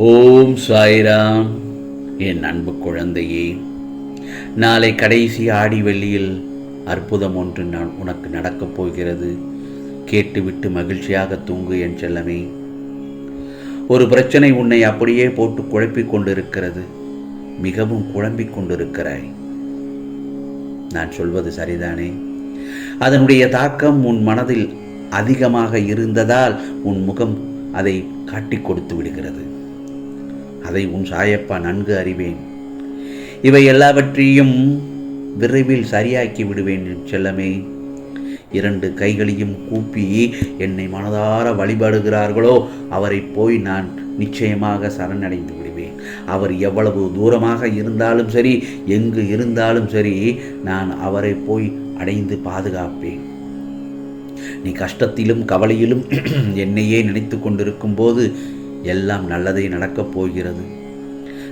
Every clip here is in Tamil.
ஓம் சாய்ராம். என் அன்பு குழந்தையே நாளை கடைசி ஆடி வெள்ளியில் அற்புதம் ஒன்று நான் உனக்கு நடக்கப் போகிறது. கேட்டுவிட்டு மகிழ்ச்சியாக தூங்கு என் செல்லமே. ஒரு பிரச்சனை உன்னை அப்படியே போட்டு குழப்பிக் கொண்டிருக்கிறது. மிகவும் குழம்பிக் கொண்டிருக்கிறாய். நான் சொல்வது சரிதானே? அதனுடைய தாக்கம் உன் மனதில் அதிகமாக இருந்ததால் உன் முகம் அதை காட்டிக் கொடுத்து விடுகிறது. அதை உன் சாயப்பா நன்கு அறிவேன். இவை எல்லாவற்றையும் விரைவில் சரியாக்கி விடுவேன் செல்லமே. இரண்டு கைகளையும் கூப்பி என்னை மனதார வழிபடுகிறார்களோ அவரை போய் நான் நிச்சயமாக சரணடைந்து விடுவேன். அவர் எவ்வளவு தூரமாக இருந்தாலும் சரி எங்கு இருந்தாலும் சரி நான் அவரை போய் அடைந்து பாதுகாப்பேன். நீ கஷ்டத்திலும் கவலையிலும் என்னையே நினைத்து கொண்டிருக்கும் போது எல்லாம் நல்லதே நடக்கப் போகிறது.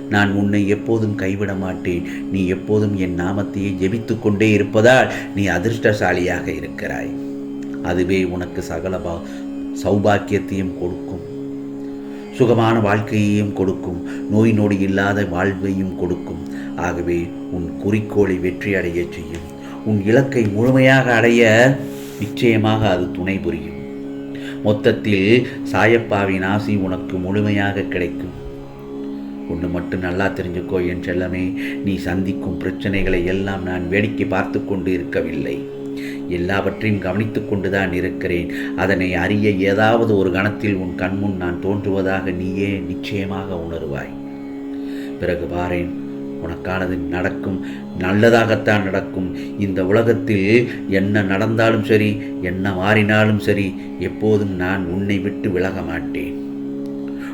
நான் உன்னை எப்போதும் கைவிட மாட்டேன். நீ எப்போதும் என் நாமத்தையே ஜெபித்து கொண்டே இருப்பதால் நீ அதிர்ஷ்டசாலியாக இருக்கிறாய். அதுவே உனக்கு சகல சௌபாக்கியத்தையும் கொடுக்கும். சுகமான வாழ்க்கையையும் கொடுக்கும். நோய் நொடி இல்லாத வாழ்வையும் கொடுக்கும். ஆகவே உன் குறிக்கோளை வெற்றி அடையச் செய்யும். உன் இலக்கை முழுமையாக அடைய நிச்சயமாக அது துணை புரியும். மொத்தத்தில் சாயப்பாவின் ஆசி உனக்கு முழுமையாக கிடைக்கும். ஒன்று மட்டும் நல்லா தெரிஞ்சுக்கோ என் செல்லமே. நீ சந்திக்கும் பிரச்சனைகளை எல்லாம் நான் வேடிக்கை பார்த்து கொண்டு இருக்கவில்லை. எல்லாவற்றையும் கவனித்து கொண்டுதான் இருக்கிறேன். அதனை அறிய ஏதாவது ஒரு கணத்தில் உன் கண்முன் நான் தோன்றுவதாக நீயே நிச்சயமாக உணருவாய். பிறகு பாரேன். உனக்கானது நடக்கும் நல்லதாகத்தான் நடக்கும். இந்த உலகத்தில் என்ன நடந்தாலும் சரி என்ன மாறினாலும் சரி எப்போதும் நான் உன்னை விட்டு விலக மாட்டேன்.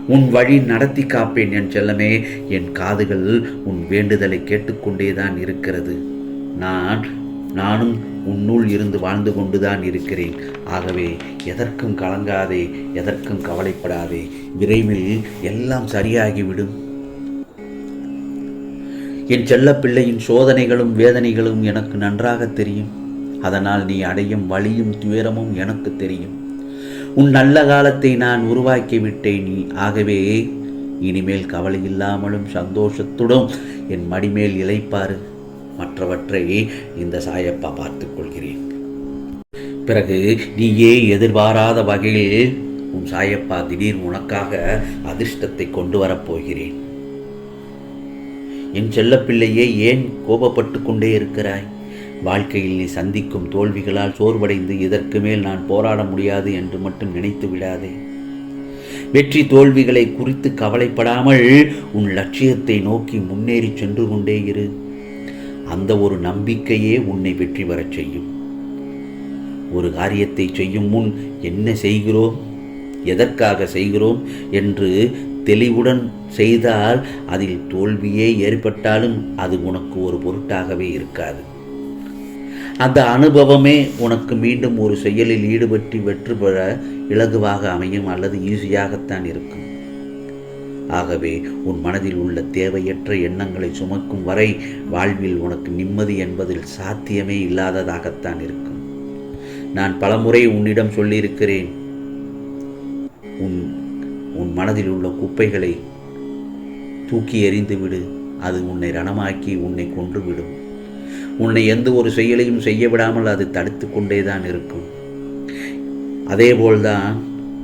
உன் வழி நடத்தி காப்பேன் என் செல்லமே. என் காதுகள் உன் வேண்டுதலை கேட்டுக்கொண்டேதான் இருக்கிறது. நான் நானும் உன்னுள் இருந்து வாழ்ந்து கொண்டுதான் இருக்கிறேன். ஆகவே எதற்கும் கலங்காதே எதற்கும் கவலைப்படாதே. விரைவில் எல்லாம் சரியாகிவிடும். என் செல்லப்பிள்ளையின் சோதனைகளும் வேதனைகளும் எனக்கு நன்றாக தெரியும். அதனால் நீ அடையும் வழியும் துயரமும் எனக்கு தெரியும். உன் நல்ல காலத்தை நான் உருவாக்கி விட்டேன் நீ. ஆகவே இனிமேல் கவலை இல்லாமலும் சந்தோஷத்துடன் என் மடிமேல் இளைப்பாரு. மற்றவற்றை இந்த சாயப்பா பார்த்துக்கொள்கிறேன் பிறகு நீயே எதிர்பாராத வகையில் உன் சாயப்பா திடீர் உனக்காக அதிர்ஷ்டத்தை கொண்டு வரப்போகிறேன் என் செல்லப்பிள்ளையே ஏன் கோபப்பட்டு கொண்டே இருக்கிறாய்? வாழ்க்கையில் நீ சந்திக்கும் தோல்விகளால் சோர்வடைந்து இதற்கு மேல் நான் போராட முடியாது என்று மட்டும் நினைத்து விடாதே. வெற்றி தோல்விகளை குறித்து கவலைப்படாமல் உன் லட்சியத்தை நோக்கி முன்னேறி சென்று கொண்டே இரு. அந்த ஒரு நம்பிக்கையே உன்னை வெற்றி பெறச் செய்யும். ஒரு காரியத்தை செய்யும் முன் என்ன செய்கிறோம்? எதற்காக செய்கிறோம்? என்று தெளிவுடன் செய்தால் அதில் தோல்வியே ஏற்பட்டாலும் அது உனக்கு ஒரு பொருட்டாகவே இருக்காது. அந்த அனுபவமே உனக்கு மீண்டும் ஒரு செயலில் ஈடுபட்டு வெற்றி பெற இலகுவாக அமையும் அல்லது ஈஸியாகத்தான் இருக்கும். ஆகவே உன் மனதில் உள்ள தேவையற்ற எண்ணங்களை சுமக்கும் வரை வாழ்வில் உனக்கு நிம்மதி என்பதில் சாத்தியமே இல்லாததாகத்தான் இருக்கும். நான் பலமுறை உன்னிடம் சொல்லியிருக்கிறேன். உன் உன் மனதில் உள்ள குப்பைகளை தூக்கி எறிந்துவிடு அது உன்னை ரணமாக்கி உன்னை கொன்றுவிடும் உன்னை எந்த ஒரு செயலையும் செய்ய விடாமல் அது தடுத்து கொண்டே தான் இருக்கும். அதேபோல்தான்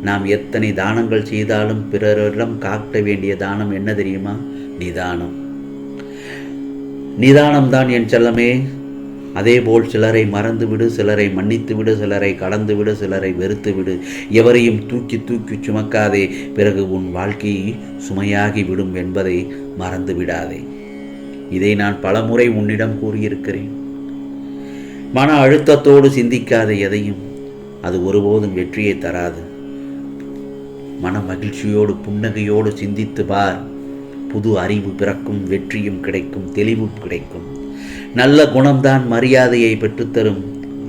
நாம் எத்தனை தானங்கள் செய்தாலும் பிறரிடம் காட்ட வேண்டிய தானம் என்ன தெரியுமா? நிதானம். நிதானம்தான் என் செல்லமே. அதேபோல் சிலரை மறந்துவிடு சிலரை மன்னித்துவிடு சிலரை கடந்துவிடு சிலரை வெறுத்துவிடு. எவரையும் தூக்கி தூக்கி சுமக்காதே பிறகு உன் வாழ்க்கை சுமையாகி விடும் என்பதை மறந்து விடாதே இதை நான் பலமுறை உன்னிடம் கூறியிருக்கிறேன். மன அழுத்தத்தோடு சிந்திக்காத எதையும். அது ஒருபோதும் வெற்றியை தராது. மன மகிழ்ச்சியோடு புன்னகையோடு சிந்தித்து பார். புது அறிவு பிறக்கும் வெற்றியும் கிடைக்கும் தெளிவும் கிடைக்கும். நல்ல குணம்தான் மரியாதையை பெற்றுத்தரும்.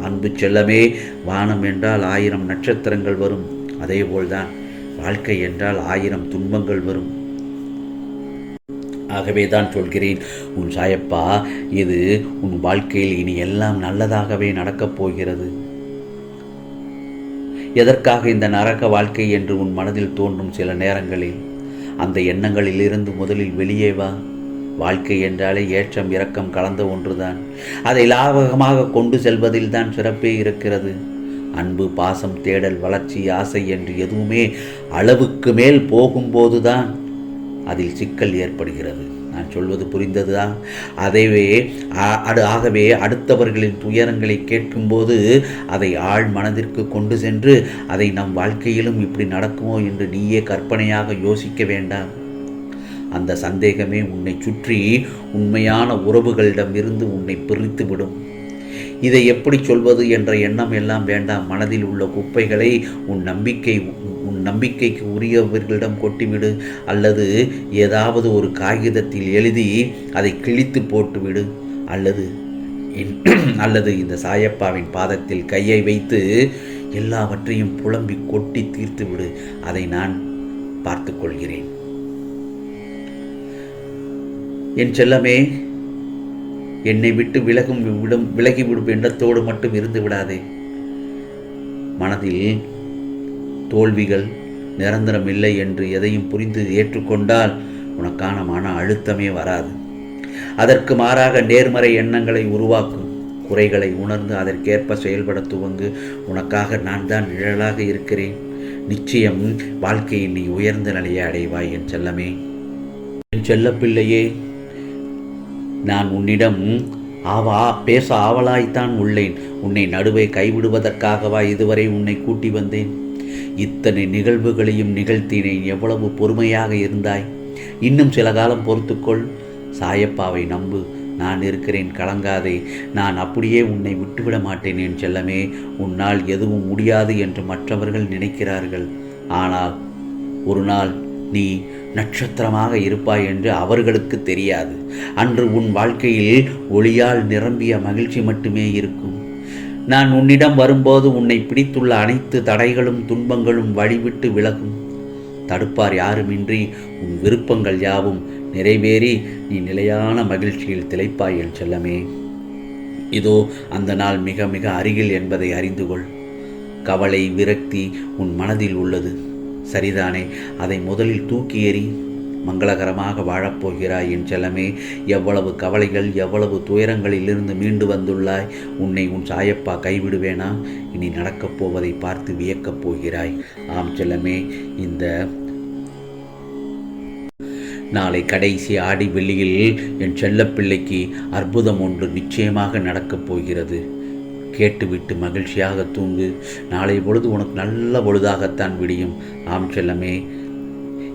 அன்பு செல்லமே வானம் என்றால் ஆயிரம் நட்சத்திரங்கள் வரும். அதேபோல்தான் வாழ்க்கை என்றால் ஆயிரம் துன்பங்கள் வரும். ஆகவே தான் சொல்கிறேன் உன் சாயப்பா இது உன் வாழ்க்கையில் இனி எல்லாம் நல்லதாகவே நடக்கப் போகிறது. எதற்காக இந்த நரக வாழ்க்கை என்று உன் மனதில் தோன்றும் சில நேரங்களில்? அந்த எண்ணங்களிலிருந்து முதலில் வெளியே வா. வாழ்க்கை என்றாலே ஏற்றம் இரக்கம் கலந்த ஒன்றுதான். அதை லாபகமாக கொண்டு செல்வதில் தான் சிறப்பே இருக்கிறது. அன்பு பாசம் தேடல் வளர்ச்சி ஆசை என்று எதுவுமே அளவுக்கு மேல் போகும்போதுதான் அதில் சிக்கல் ஏற்படுகிறது. நான் சொல்வது புரிந்ததா அதைவே அது அடு ஆகவே அடுத்தவர்களின் துயரங்களை கேட்கும்போது அதை ஆழ் மனதிற்கு கொண்டு சென்று அதை நம் வாழ்க்கையிலும் இப்படி நடக்குமோ என்று நீயே கற்பனையாக யோசிக்க வேண்டாம். அந்த சந்தேகமே உன்னை சுற்றி உண்மையான உறவுகளிடமிருந்து உன்னை பிரித்துவிடும். இதை எப்படி சொல்வது என்ற எண்ணம் எல்லாம் வேண்டாம். மனதில் உள்ள குப்பைகளை உன் நம்பிக்கை உன் நம்பிக்கைக்கு உரியவர்களிடம் கொட்டிவிடு. அல்லது ஏதாவது ஒரு காகிதத்தில் எழுதி அதை கிழித்து போட்டுவிடு. அல்லது அல்லது இந்த சாயப்பாவின் பாதத்தில் கையை வைத்து எல்லாவற்றையும் புலம்பி கொட்டி தீர்த்துவிடு. அதை நான் பார்த்துக்கொள்கிறேன் என் செல்லமே என்னை விட்டு விலகும் விடும் விலகிவிடும் எண்ணத்தோடு மட்டும் இருந்து விடாதே. மனதில் தோல்விகள் நிரந்தரம் இல்லை என்று எதையும் புரிந்து ஏற்றுக்கொண்டால் உனக்கான மன அழுத்தமே வராது. அதற்கு மாறாக நேர்மறை எண்ணங்களை உருவாக்கும் குறைகளை உணர்ந்து அதற்கேற்ப செயல்பட துவங்கு. உனக்காக நான் தான் நிழலாக இருக்கிறேன். நிச்சயம் வாழ்க்கையில் நீ உயர்ந்த நிலையை அடைவாய் என் செல்லமே. என் செல்லப்பிள்ளையே நான் உன்னிடம் ஆவா பேச ஆவலாய்த்தான் உள்ளேன். உன்னை நடுவே கைவிடுவதற்காகவா இதுவரை உன்னை கூட்டி வந்தேன். இத்தனை நிகழ்வுகளையும் நிகழ்த்தினேன் எவ்வளவு பொறுமையாக இருந்தாய். இன்னும் சில காலம் பொறுத்துக்கொள். சாயப்பாவை நம்பு. நான் இருக்கிறேன் கலங்காதே. நான் அப்படியே உன்னை விட்டுவிட மாட்டேன் என் செல்லமே. உன்னால் எதுவும் முடியாது என்று மற்றவர்கள் நினைக்கிறார்கள். ஆனால் ஒரு நாள் நீ நட்சத்திரமாக இருப்பாய் என்று அவர்களுக்கு தெரியாது. அன்று உன் வாழ்க்கையில் ஒளியால் நிரம்பிய மகிழ்ச்சி மட்டுமே இருக்கும். நான் உன்னிடம் வரும்போது உன்னை பிடித்துள்ள அனைத்து தடைகளும் துன்பங்களும் வழிவிட்டு விலகும். தடுப்பார் யாருமின்றி உன் விருப்பங்கள் யாவும் நிறைவேறி நீ நிலையான மகிழ்ச்சியில் திளைப்பாய் என் செல்லமே. இதோ அந்த நாள் மிக மிக அருகில் என்பதை அறிந்து கொள் கவலை விரக்தி உன் மனதில் உள்ளது. சரிதானே? அதை முதலில் தூக்கி எறி மங்களகரமாக வாழப்போகிறாய் என் செல்லமே. எவ்வளவு கவலைகள் எவ்வளவு துயரங்களிலிருந்து மீண்டு வந்துள்ளாய். உன்னை உன் சாயப்பா கைவிடுவேனா? இனி நடக்கப் போவதை பார்த்து வியக்கப் போகிறாய். ஆம் செல்லமே இந்த நாளை கடைசி ஆடி வெள்ளியில் என் செல்லப்பிள்ளைக்கு அற்புதம் ஒன்று நிச்சயமாக நடக்கப் போகிறது. கேட்டுவிட்டு மகிழ்ச்சியாக தூங்கு. நாளை பொழுது உனக்கு நல்ல பொழுதாகத்தான் விடியும். ஆம் செல்லமே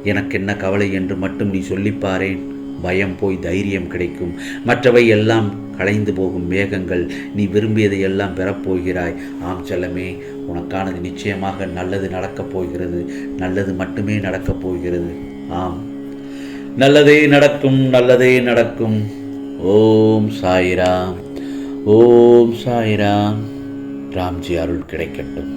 எனக்கு என்ன கவலை என்று மட்டும் நீ சொல்லிப்பாரேன் பயம் போய் தைரியம் கிடைக்கும். மற்றவை எல்லாம் கலைந்து போகும் மேகங்கள். நீ விரும்பியதை எல்லாம் பெறப்போகிறாய். ஆம் செல்லமே உனக்கானது நிச்சயமாக நல்லது நடக்கப் போகிறது. நல்லது மட்டுமே நடக்கப் போகிறது. ஆம். நல்லதே நடக்கும் நல்லதே நடக்கும். ஓம் சாய்ராம். ஓம் சாய்ராம் ராம்ஜி அருள் கிடைக்கட்டும்